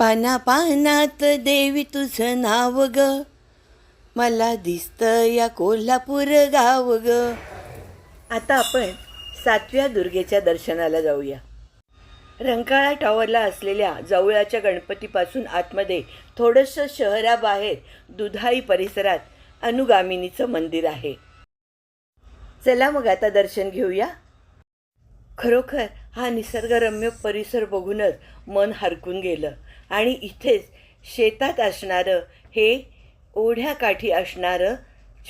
पाना पानात देवी तुझं नाव ग. मला दिसतं या कोल्हापूर गाव ग. आता आपण सातव्या दुर्गेच्या दर्शनाला जाऊया. रंकाळा टॉवरला असलेल्या जवळच्या गणपतीपासून आतमध्ये थोडंसं शहराबाहेर दुधाई परिसरात अनुगामिनीचं मंदिर आहे. चला मग आता दर्शन घेऊया. खरोखर हा निसर्गरम्य परिसर बघूनच मन हरकून गेलं. आणि इथेच शेतात असणारं हे ओढ्याकाठी असणारं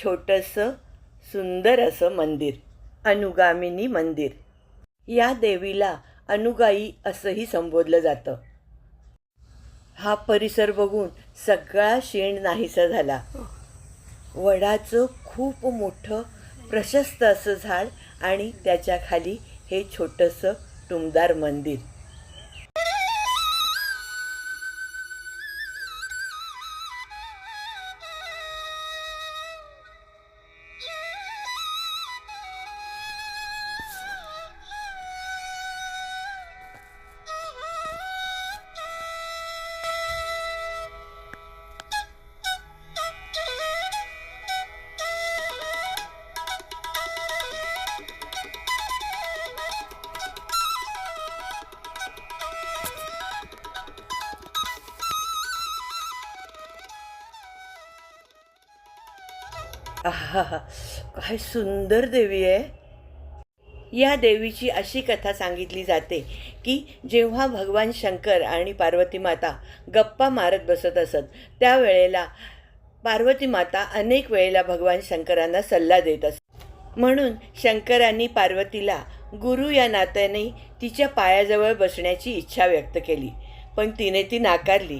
छोटंसं सुंदर असं मंदिर अनुगामिनी मंदिर. या देवीला अनुगाई असंही संबोधलं जातं. हा परिसर बघून सगळा शेण नाहीसा झाला. वडाचं खूप मोठं प्रशस्त असं झाड आणि त्याच्याखाली हे छोटंसं टुमदार मंदिर. आहा काय सुंदर देवी आहे. या देवीची अशी कथा सांगितली जाते की जेव्हा भगवान शंकर आणि पार्वती माता गप्पा मारत बसत असत त्यावेळेला पार्वती माता अनेक वेळेला भगवान शंकरांना सल्ला देत असत. म्हणून शंकरांनी पार्वतीला गुरु या नात्याने तिच्या पायाजवळ बसण्याची इच्छा व्यक्त केली पण तिने ती नाकारली.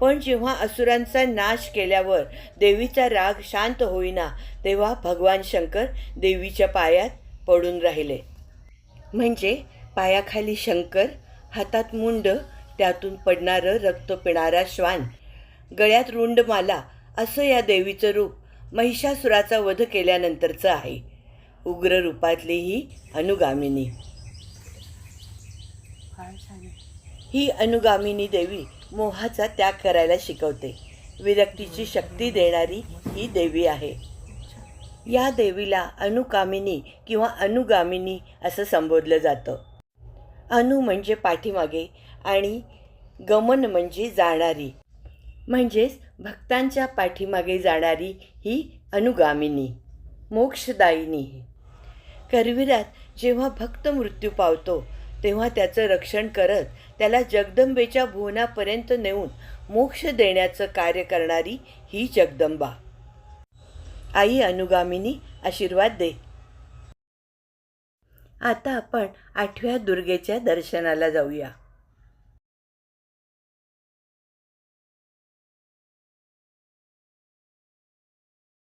पण जेव्हा असुरांचा नाश केल्यावर देवीचा राग शांत होईना तेव्हा भगवान शंकर देवीच्या पायात पडून राहिले. म्हणजे पायाखाली शंकर हातात मुंड त्यातून पडणारं रक्त पिणारा श्वान गळ्यात रुंडमाला असं या देवीचं रूप महिषासुराचा वध केल्यानंतरचं आहे. उग्र रूपातली ही अनुगामिनी ही अनुगामिनी देवी मोहाचा त्याग करायला शिकवते. विरक्तीची शक्ती देणारी ही देवी आहे. या देवीला अनुकामिनी किंवा अनुगामिनी असं संबोधलं जातं. अनु म्हणजे पाठीमागे आणि गमन म्हणजे जाणारी. म्हणजेच भक्तांच्या पाठीमागे जाणारी ही अनुगामिनी मोक्षदायिनी. करविरात जेव्हा भक्त मृत्यू पावतो तेव्हा त्याचं रक्षण करत त्याला जगदंबेच्या भुवनापर्यंत नेऊन मोक्ष देण्याचं कार्य करणारी ही जगदंबा. आई अनुगामिनी आशीर्वाद दे. आता आपण आठव्या दुर्गेच्या दर्शनाला जाऊया.